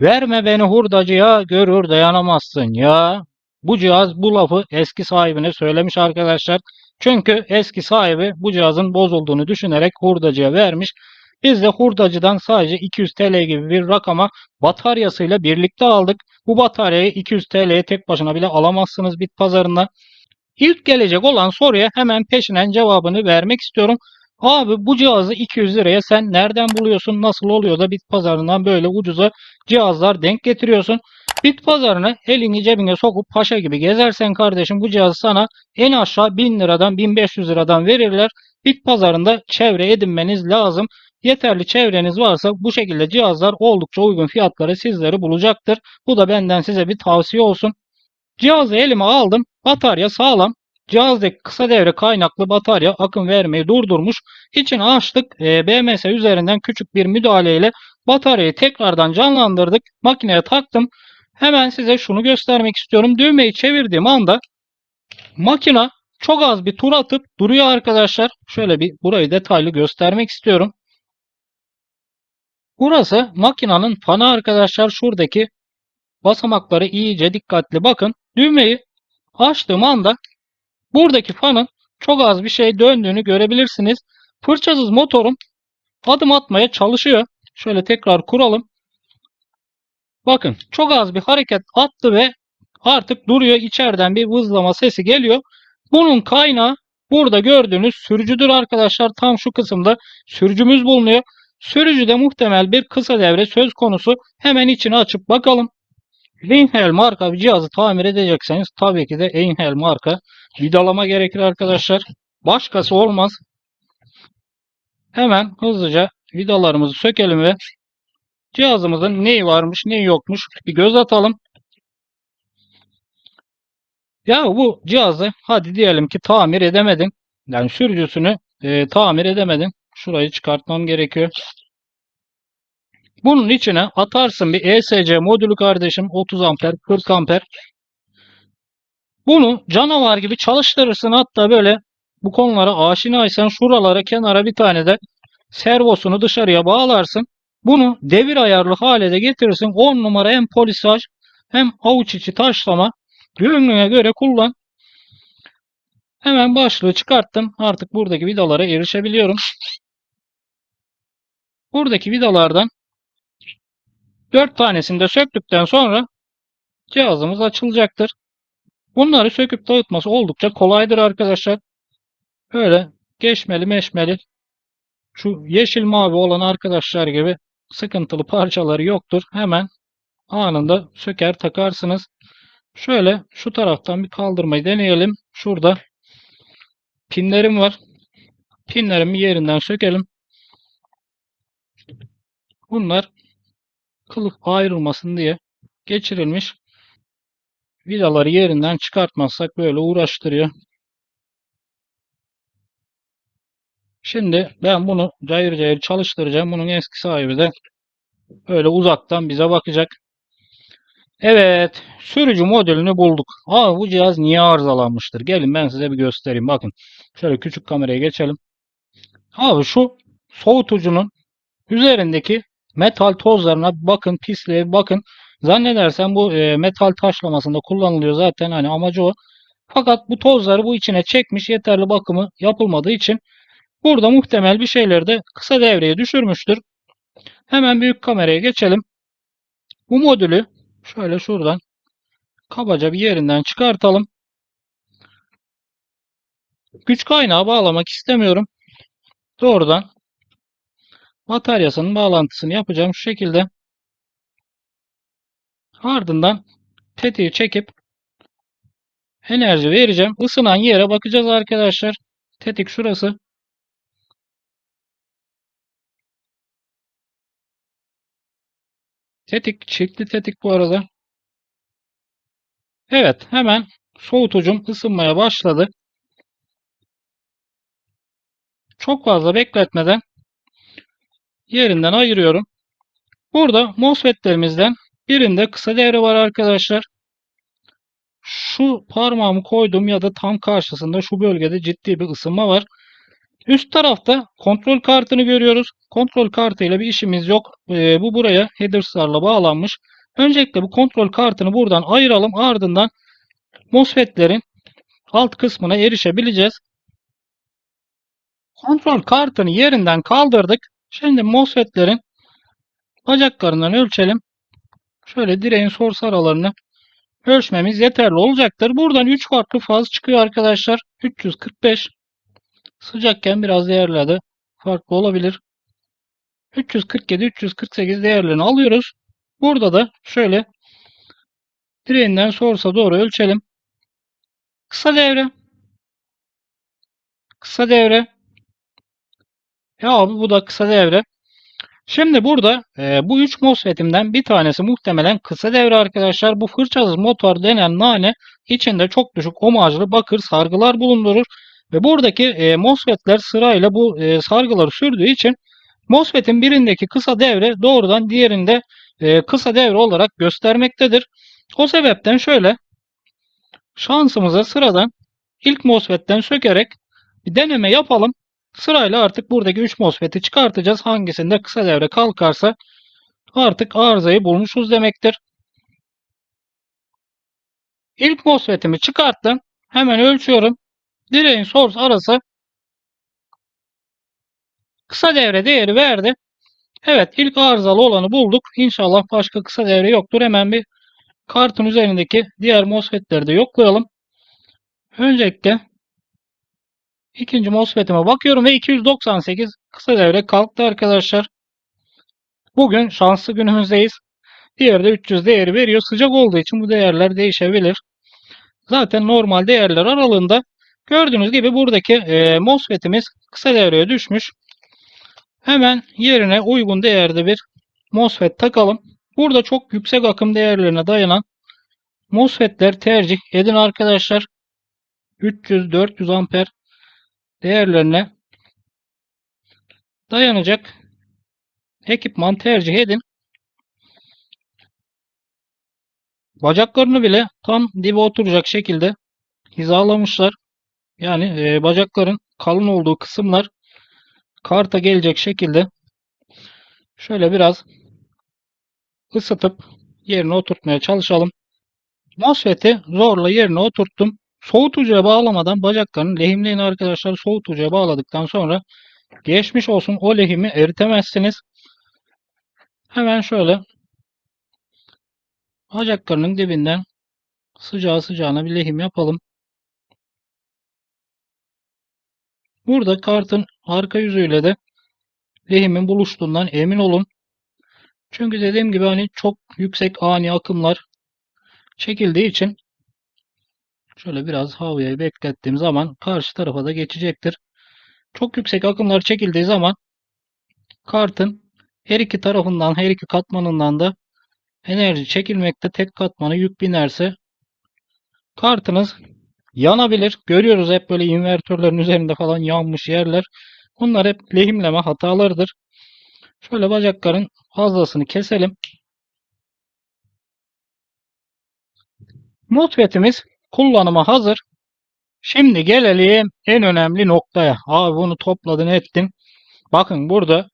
Verme beni hurdacıya görür dayanamazsın ya. Bu cihaz bu lafı eski sahibine söylemiş arkadaşlar. Çünkü eski sahibi bu cihazın bozulduğunu düşünerek hurdacıya vermiş. Biz de hurdacıdan sadece 200 TL gibi bir rakama bataryasıyla birlikte aldık. Bu bataryayı 200 TL'ye tek başına bile alamazsınız bit pazarında. İlk gelecek olan soruya hemen peşinen cevabını vermek istiyorum. Abi bu cihazı 200 liraya sen nereden buluyorsun? Nasıl oluyor da bit pazarından böyle ucuza cihazlar denk getiriyorsun? Bit pazarına elini cebine sokup paşa gibi gezersen kardeşim bu cihazı sana en aşağı 1000 liradan 1500 liradan verirler. Bit pazarında çevre edinmeniz lazım. Yeterli çevreniz varsa bu şekilde cihazlar oldukça uygun fiyatları sizleri bulacaktır. Bu da benden size bir tavsiye olsun. Cihazı elime aldım. Batarya sağlam. Cihazdaki kısa devre kaynaklı batarya akım vermeyi durdurmuş. İçini açtık. E, BMS üzerinden küçük bir müdahaleyle bataryayı tekrardan canlandırdık. Makineye taktım. Hemen size şunu göstermek istiyorum. Düğmeyi çevirdiğim anda makina çok az bir tur atıp duruyor arkadaşlar. Şöyle bir burayı detaylı göstermek istiyorum. Burası makinanın fanı arkadaşlar. Şuradaki basamakları iyice dikkatli bakın. Düğmeyi açtığım anda buradaki fanın çok az bir şey döndüğünü görebilirsiniz. Fırçasız motorum adım atmaya çalışıyor. Şöyle tekrar kuralım. Bakın çok az bir hareket attı ve artık duruyor. İçeriden bir vızlama sesi geliyor. Bunun kaynağı burada gördüğünüz sürücüdür arkadaşlar. Tam şu kısımda sürücümüz bulunuyor. Sürücüde muhtemel bir kısa devre söz konusu. Hemen içini açıp bakalım. Einhell marka bir cihazı tamir edecekseniz tabii ki de Einhell marka vidalama gerekir arkadaşlar. Başkası olmaz. Hemen hızlıca vidalarımızı sökelim ve cihazımızın neyi varmış neyi yokmuş bir göz atalım. Ya bu cihazı hadi diyelim ki tamir edemedin. Yani sürücüsünü e, tamir edemedin. Şurayı çıkartmam gerekiyor. Bunun içine atarsın bir ESC modülü kardeşim 30 amper 40 amper. Bunu canavar gibi çalıştırırsın hatta böyle bu konulara aşinaysan şuralara kenara bir tane de servosunu dışarıya bağlarsın. Bunu devir ayarlı hale de getirirsin. 10 numara hem polisaj hem avuç içi taşlama gönlüne göre kullan. Hemen başlığı çıkarttım. Artık buradaki vidalara erişebiliyorum. Buradaki vidalardan 4 tanesini de söktükten sonra cihazımız açılacaktır. Bunları söküp dağıtması oldukça kolaydır arkadaşlar. Böyle geçmeli meşmeli şu yeşil mavi olan arkadaşlar gibi sıkıntılı parçaları yoktur. Hemen anında söker takarsınız. Şöyle şu taraftan bir kaldırmayı deneyelim. Şurada pinlerim var. Pinlerimi yerinden sökelim. Bunlar kılıf ayrılmasın diye geçirilmiş. Vidaları yerinden çıkartmazsak böyle uğraştırıyor. Şimdi ben bunu cayır cayır çalıştıracağım. Bunun eski sahibi de öyle uzaktan bize bakacak. Evet, sürücü modelini bulduk. Abi bu cihaz niye arızalanmıştır? Gelin ben size bir göstereyim. Bakın, şöyle küçük kameraya geçelim. Abi şu soğutucunun üzerindeki metal tozlarına bakın, pisliğe bakın. Zannedersem bu e, metal taşlamasında kullanılıyor zaten hani amacı o. Fakat bu tozları bu içine çekmiş yeterli bakımı yapılmadığı için burada muhtemel bir şeyleri de kısa devreye düşürmüştür. Hemen büyük kameraya geçelim. Bu modülü şöyle şuradan kabaca bir yerinden çıkartalım. Güç kaynağı bağlamak istemiyorum. Doğrudan bataryasının bağlantısını yapacağım şu şekilde. Ardından tetiği çekip enerji vereceğim. Isınan yere bakacağız arkadaşlar. Tetik şurası. Tetik çiftli tetik bu arada. Evet hemen soğutucum ısınmaya başladı. Çok fazla bekletmeden yerinden ayırıyorum. Burada MOSFET'lerimizden birinde kısa devre var arkadaşlar. Şu parmağımı koydum ya da tam karşısında şu bölgede ciddi bir ısınma var. Üst tarafta kontrol kartını görüyoruz. Kontrol kartıyla bir işimiz yok. Ee, bu buraya headers'larla bağlanmış. Öncelikle bu kontrol kartını buradan ayıralım. Ardından MOSFET'lerin alt kısmına erişebileceğiz. Kontrol kartını yerinden kaldırdık. Şimdi MOSFET'lerin bacaklarından ölçelim. Şöyle direğin source aralarını ölçmemiz yeterli olacaktır. Buradan 3 farklı faz çıkıyor arkadaşlar. 345 sıcakken biraz değerleri farklı olabilir. 347 348 değerlerini alıyoruz. Burada da şöyle direğinden source'a doğru ölçelim. Kısa devre. Kısa devre. Ya abi bu da kısa devre. Şimdi burada e, bu 3 MOSFET'imden bir tanesi muhtemelen kısa devre arkadaşlar. Bu fırçasız motor denen nane içinde çok düşük omajlı bakır sargılar bulundurur. Ve buradaki e, MOSFET'ler sırayla bu e, sargıları sürdüğü için MOSFET'in birindeki kısa devre doğrudan diğerinde e, kısa devre olarak göstermektedir. O sebepten şöyle şansımıza sıradan ilk MOSFET'ten sökerek bir deneme yapalım. Sırayla artık buradaki 3 MOSFET'i çıkartacağız. Hangisinde kısa devre kalkarsa artık arızayı bulmuşuz demektir. İlk MOSFET'imi çıkarttım. Hemen ölçüyorum. Direğin source arası kısa devre değeri verdi. Evet ilk arızalı olanı bulduk. İnşallah başka kısa devre yoktur. Hemen bir kartın üzerindeki diğer MOSFET'leri de yoklayalım. Öncelikle ikinci MOSFET'ime bakıyorum ve 298 kısa devre kalktı arkadaşlar. Bugün şanslı günümüzdeyiz. Diğeri de 300 değeri veriyor. Sıcak olduğu için bu değerler değişebilir. Zaten normal değerler aralığında gördüğünüz gibi buradaki e, MOSFET'imiz kısa devreye düşmüş. Hemen yerine uygun değerde bir MOSFET takalım. Burada çok yüksek akım değerlerine dayanan MOSFET'ler tercih edin arkadaşlar. 300-400 amper değerlerine dayanacak ekipman tercih edin. Bacaklarını bile tam dibe oturacak şekilde hizalamışlar. Yani e, bacakların kalın olduğu kısımlar karta gelecek şekilde şöyle biraz ısıtıp yerine oturtmaya çalışalım. MOSFET'i zorla yerine oturttum. Soğutucuya bağlamadan bacaklarını lehimleyin arkadaşlar. Soğutucuya bağladıktan sonra geçmiş olsun o lehimi eritemezsiniz. Hemen şöyle bacaklarının dibinden sıcağı sıcağına bir lehim yapalım. Burada kartın arka yüzüyle de lehimin buluştuğundan emin olun. Çünkü dediğim gibi hani çok yüksek ani akımlar çekildiği için şöyle biraz havayı beklettiğim zaman karşı tarafa da geçecektir. Çok yüksek akımlar çekildiği zaman kartın her iki tarafından her iki katmanından da enerji çekilmekte tek katmanı yük binerse kartınız yanabilir. Görüyoruz hep böyle invertörlerin üzerinde falan yanmış yerler. Bunlar hep lehimleme hatalarıdır. Şöyle bacakların fazlasını keselim. MOSFET'imiz kullanıma hazır. Şimdi gelelim en önemli noktaya. Abi bunu topladın ettin. Bakın burada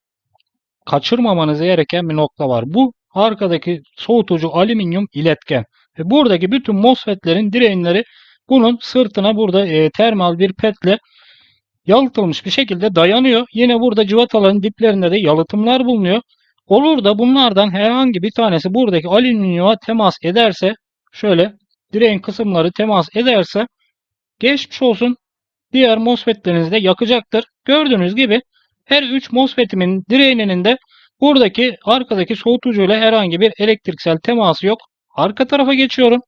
kaçırmamanız gereken bir nokta var. Bu arkadaki soğutucu alüminyum iletken. Ve buradaki bütün MOSFET'lerin direğinleri bunun sırtına burada e, termal bir petle yalıtılmış bir şekilde dayanıyor. Yine burada civataların diplerinde de yalıtımlar bulunuyor. Olur da bunlardan herhangi bir tanesi buradaki alüminyuma temas ederse şöyle direğin kısımları temas ederse geçmiş olsun diğer MOSFET'lerinizi de yakacaktır. Gördüğünüz gibi her 3 MOSFET'imin direğinin de buradaki arkadaki soğutucuyla herhangi bir elektriksel teması yok. Arka tarafa geçiyorum.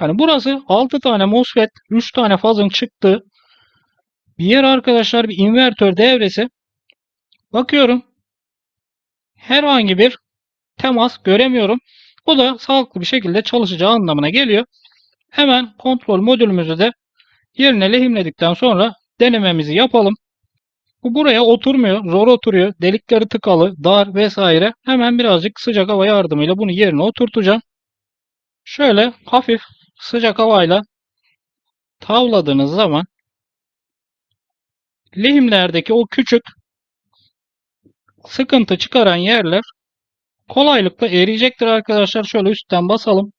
Yani burası 6 tane MOSFET, 3 tane fazın çıktığı bir yer arkadaşlar bir invertör devresi. Bakıyorum. Herhangi bir temas göremiyorum. Bu da sağlıklı bir şekilde çalışacağı anlamına geliyor. Hemen kontrol modülümüzü de yerine lehimledikten sonra denememizi yapalım. Bu buraya oturmuyor. Zor oturuyor. Delikleri tıkalı, dar vesaire. Hemen birazcık sıcak hava yardımıyla bunu yerine oturtacağım. Şöyle hafif sıcak havayla tavladığınız zaman lehimlerdeki o küçük sıkıntı çıkaran yerler kolaylıkla eriyecektir arkadaşlar. Şöyle üstten basalım.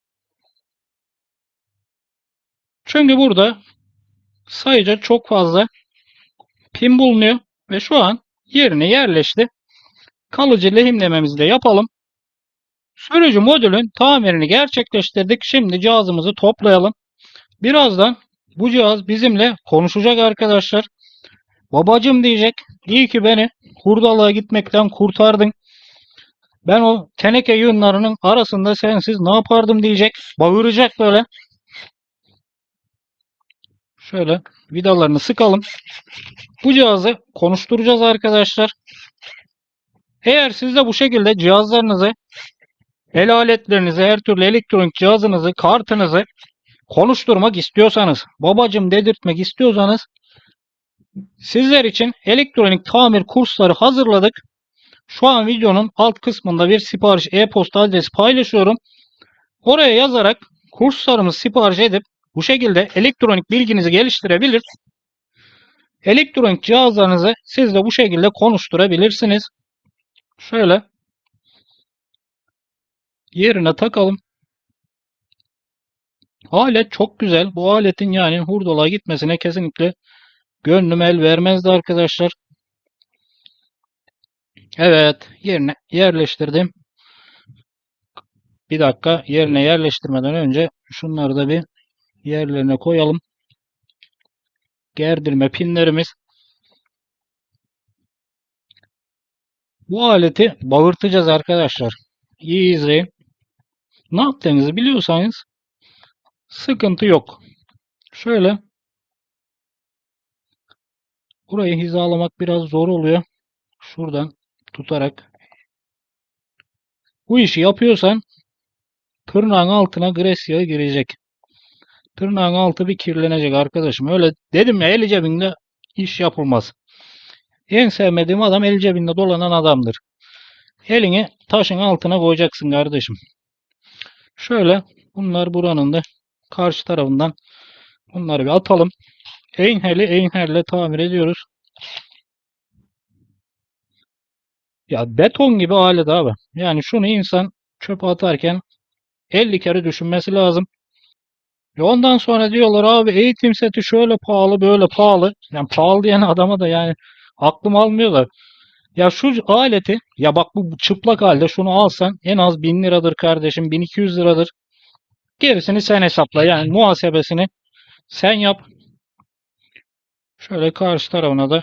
Çünkü burada sayıca çok fazla pin bulunuyor ve şu an yerine yerleşti. Kalıcı lehimlememizi de yapalım. Sürücü modülün tamirini gerçekleştirdik. Şimdi cihazımızı toplayalım. Birazdan bu cihaz bizimle konuşacak arkadaşlar. Babacım diyecek. İyi ki beni hurdalığa gitmekten kurtardın. Ben o teneke yığınlarının arasında sensiz ne yapardım diyecek. Bağıracak böyle. Şöyle vidalarını sıkalım. Bu cihazı konuşturacağız arkadaşlar. Eğer siz de bu şekilde cihazlarınızı, el aletlerinizi, her türlü elektronik cihazınızı, kartınızı konuşturmak istiyorsanız, babacım dedirtmek istiyorsanız sizler için elektronik tamir kursları hazırladık. Şu an videonun alt kısmında bir sipariş e-posta adresi paylaşıyorum. Oraya yazarak kurslarımızı sipariş edip bu şekilde elektronik bilginizi geliştirebilir. Elektronik cihazlarınızı siz de bu şekilde konuşturabilirsiniz. Şöyle yerine takalım. Alet çok güzel. Bu aletin yani hurdalığa gitmesine kesinlikle gönlüm el vermezdi arkadaşlar. Evet yerine yerleştirdim. Bir dakika yerine yerleştirmeden önce şunları da bir yerlerine koyalım. Gerdirme pinlerimiz. Bu aleti bağırtacağız arkadaşlar. İyi izleyin. Ne yaptığınızı biliyorsanız sıkıntı yok. Şöyle burayı hizalamak biraz zor oluyor. Şuradan tutarak bu işi yapıyorsan tırnağın altına gres yağı girecek. Tırnağın altı bir kirlenecek arkadaşım. Öyle dedim ya eli cebinde iş yapılmaz. En sevmediğim adam el cebinde dolanan adamdır. Elini taşın altına koyacaksın kardeşim. Şöyle bunlar buranın da karşı tarafından bunları bir atalım. Einher'li Einher'le tamir ediyoruz. Ya beton gibi alet abi. Yani şunu insan çöpe atarken 50 kere düşünmesi lazım. Ve ondan sonra diyorlar abi eğitim seti şöyle pahalı böyle pahalı. Yani pahalı diyen adama da yani aklım almıyorlar. Ya şu aleti ya bak bu çıplak halde şunu alsan en az 1000 liradır kardeşim 1200 liradır. Gerisini sen hesapla yani muhasebesini sen yap. Şöyle karşı tarafına da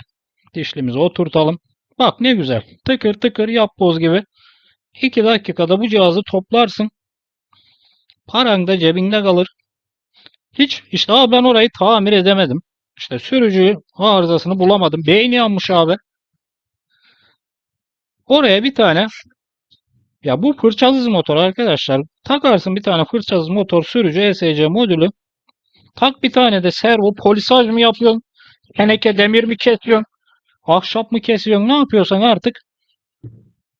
dişlimizi oturtalım. Bak ne güzel. Tıkır tıkır yap boz gibi. 2 dakikada bu cihazı toplarsın. Paran da cebinde kalır. Hiç işte abi ben orayı tamir edemedim. İşte sürücü arızasını bulamadım. Beyni yanmış abi. Oraya bir tane ya bu fırçasız motor arkadaşlar. Takarsın bir tane fırçasız motor sürücü ESC modülü. Tak bir tane de servo polisaj mı yapıyorsun? Teneke demir mi kesiyorsun? Ahşap mı kesiyorsun? Ne yapıyorsan artık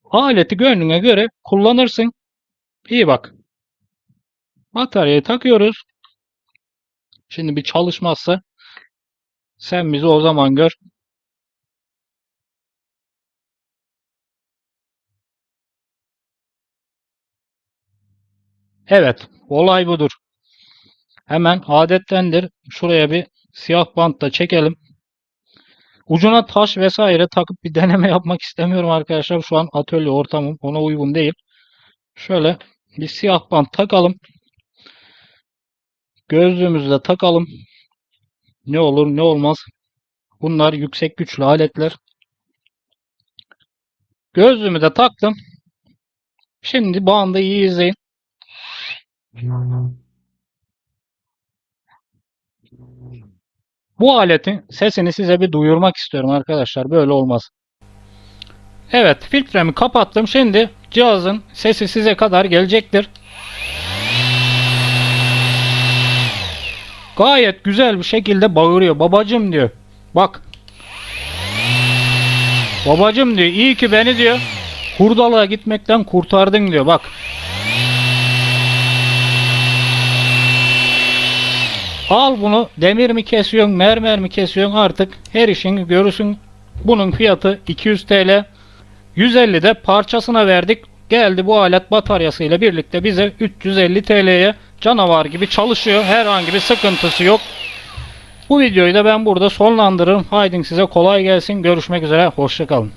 aleti gönlüne göre kullanırsın. İyi bak. Bataryayı takıyoruz. Şimdi bir çalışmazsa sen bizi o zaman gör. Evet, olay budur. Hemen adettendir. Şuraya bir siyah bant da çekelim. Ucuna taş vesaire takıp bir deneme yapmak istemiyorum arkadaşlar. Şu an atölye ortamım ona uygun değil. Şöyle bir siyah bant takalım. Gözlüğümüzü de takalım. Ne olur ne olmaz. Bunlar yüksek güçlü aletler. Gözlüğümü de taktım. Şimdi bandı iyi izleyin. Bu aletin sesini size bir duyurmak istiyorum arkadaşlar. Böyle olmaz. Evet filtremi kapattım. Şimdi cihazın sesi size kadar gelecektir. Gayet güzel bir şekilde bağırıyor. Babacım diyor. Bak. Babacım diyor. iyi ki beni diyor. Hurdalığa gitmekten kurtardın diyor. Bak. Al bunu demir mi kesiyorsun mermer mi kesiyorsun artık her işini görürsün. Bunun fiyatı 200 TL. 150 de parçasına verdik. Geldi bu alet bataryasıyla birlikte bize 350 TL'ye canavar gibi çalışıyor. Herhangi bir sıkıntısı yok. Bu videoyu da ben burada sonlandırırım. Haydi size kolay gelsin. Görüşmek üzere. Hoşçakalın.